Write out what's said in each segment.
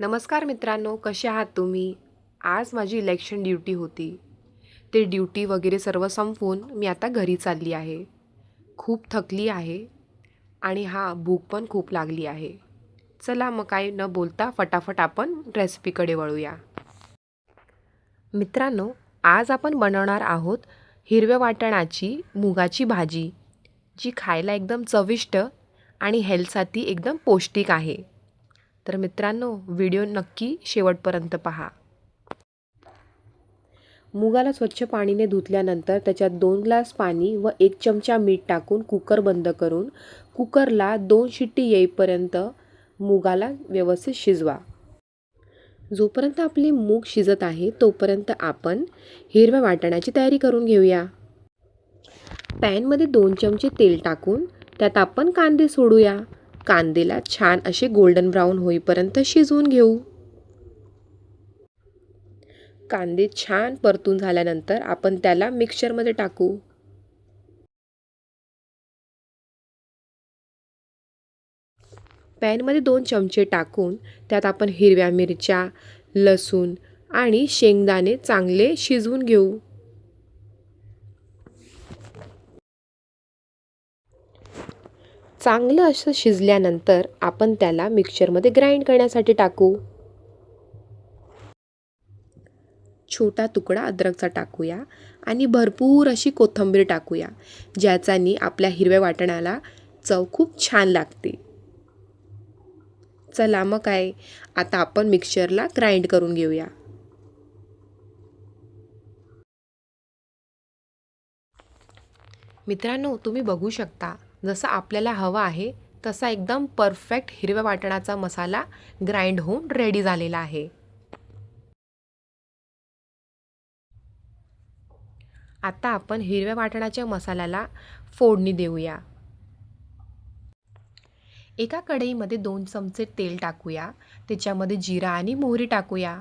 नमस्कार मित्रांनो कसे आहात तुम्ही? आज माझी इलेक्शन ड्युटी होती. ते ड्युटी वगैरे सर्व संपवून मी आता घरी चालली आहे. खूप थकली आहे आणि हा भूक पण खूप लागली आहे. चला मग काय न बोलता फटाफट आपण रेसिपीकडे वळूया. मित्रांनो आज आपण बनवणार आहोत हिरव्या वाटणाची मुगाची भाजी जी खायला एकदम चविष्ट आणि हेल्थसाठी एकदम पौष्टिक आहे. तर मित्रांनो व्हिडिओ नक्की शेवटपर्यंत पहा. मुगाला स्वच्छ पाणीने धुतल्यानंतर त्याच्यात दोन ग्लास पाणी व एक चमचा मीठ टाकून कुकर बंद करून कुकरला दोन शिट्टी येईपर्यंत मुगाला व्यवस्थित शिजवा. जोपर्यंत आपली मूग शिजत आहे तोपर्यंत आपण हिरव्या वाटण्याची तयारी करून घेऊया. पॅनमध्ये दोन चमचे तेल टाकून त्यात आपण कांदे सोडूया. कांदेला छान असे गोल्डन ब्राऊन होईपर्यंत शिजवून घेऊ. कांदे छान परतून झाल्यानंतर आपण त्याला मिक्सरमध्ये टाकू. पॅनमध्ये दोन चमचे टाकून त्यात आपण हिरव्या मिरच्या लसूण आणि शेंगदाणे चांगले शिजवून घेऊ. चांगलं असं शिजल्यानंतर आपण त्याला मिक्सरमध्ये ग्राइंड करण्यासाठी टाकू. छोटा तुकडा अद्रकचा टाकूया आणि भरपूर अशी कोथिंबीर टाकूया ज्याचानी आपल्या हिरव्या वाटणाला चव खूप छान लागते. चला मग काय आता आपण मिक्सरला ग्राइंड करून घेऊया. मित्रांनो तुम्ही बघू शकता जसं आपल्याला हवा आहे तसा एकदम परफेक्ट हिरव्या वाटणाचा मसाला ग्राइंड होऊन रेडी झालेला आहे. आता आपण हिरव्या वाटणाच्या मसाल्याला फोडणी देऊया. एका कढईमध्ये दोन चमचे तेल टाकूया त्याच्यामध्ये जिरा आणि मोहरी टाकूया.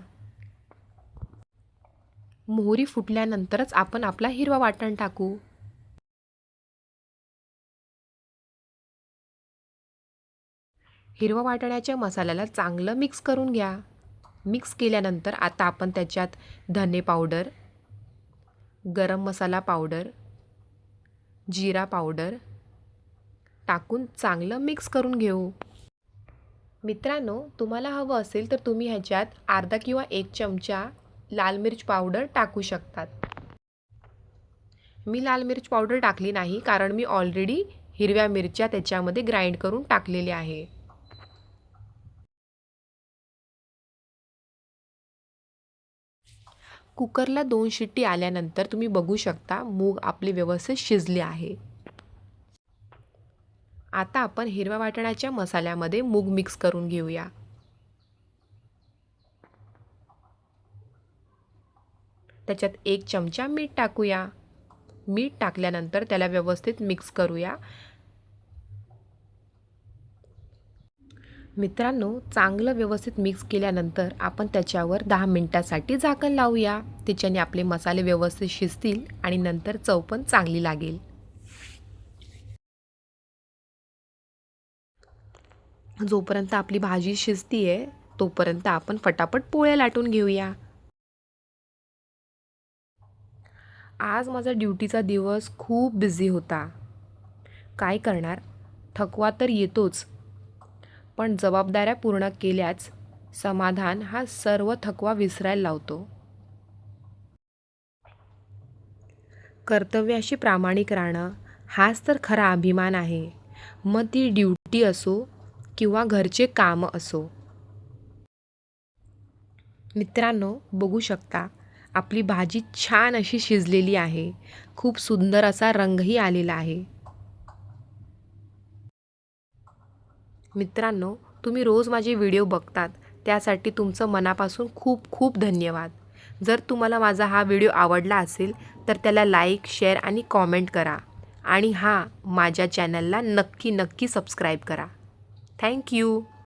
मोहरी फुटल्यानंतरच आपण आपला हिरवा वाटण टाकू. हिरवा वाटण्याच्या मसाल्याला चांगलं मिक्स करून घ्या. मिक्स केल्यानंतर आता आपण त्याच्यात धने पावडर गरम मसाला पावडर जिरा पावडर टाकून चांगलं मिक्स करून घेऊ. मित्रांनो तुम्हाला हवं असेल तर तुम्ही ह्याच्यात अर्धा किंवा एक चमचा लाल मिर्च पावडर टाकू शकतात. मी लाल मिर्च पावडर टाकली नाही कारण मी ऑलरेडी हिरव्या मिरच्या त्याच्यामध्ये ग्राइंड करून टाकलेल्या आहे. कुकरला दोन शिट्टी आल्यानंतर तुम्ही बघू शकता मूग आपले व्यवस्थित शिजले आहे. आता आपण हिरव्या वाटणाच्या मसाल्यामध्ये मूग मिक्स करून घेऊया. त्याच्यात एक चमचा मीठ टाकूया. मीठ टाकल्यानंतर त्याला व्यवस्थित मिक्स करूया. मित्रांनो चांगलं व्यवस्थित मिक्स केल्यानंतर आपण त्याच्यावर दहा मिनटासाठी झाकण लावूया. त्याच्याने आपले मसाले व्यवस्थित शिजतील आणि नंतर चव पण चांगली लागेल. जोपर्यंत आपली भाजी शिजतीये तोपर्यंत आपण फटाफट पोळ्या लाटून घेऊया. आज माझा ड्युटीचा दिवस खूप बिझी होता. काय करणार? थकवा तर येतोच. पण जबाबदाऱ्या पूर्ण केल्याच समाधान हा सर्व थकवा विसरायला लावतो. कर्तव्याशी प्रामाणिक राहणं हाच तर खरा अभिमान आहे. मग ती ड्युटी असो किंवा घरचे कामं असो. मित्रांनो बघू शकता आपली भाजी छान अशी शिजलेली आहे. खूप सुंदर असा रंगही आलेला आहे. मित्रांनो तुम्ही रोज माझे व्हिडिओ बघतात. त्यासाठी तुमचं मनापासून खूप खूप धन्यवाद. जर तुम्हाला माझा हा व्हिडिओ आवडला असेल तर त्याला लाईक शेअर आणि कॉमेंट करा. आणि हां माझ्या चॅनलला नक्की नक्की सबस्क्राईब करा. थँक्यू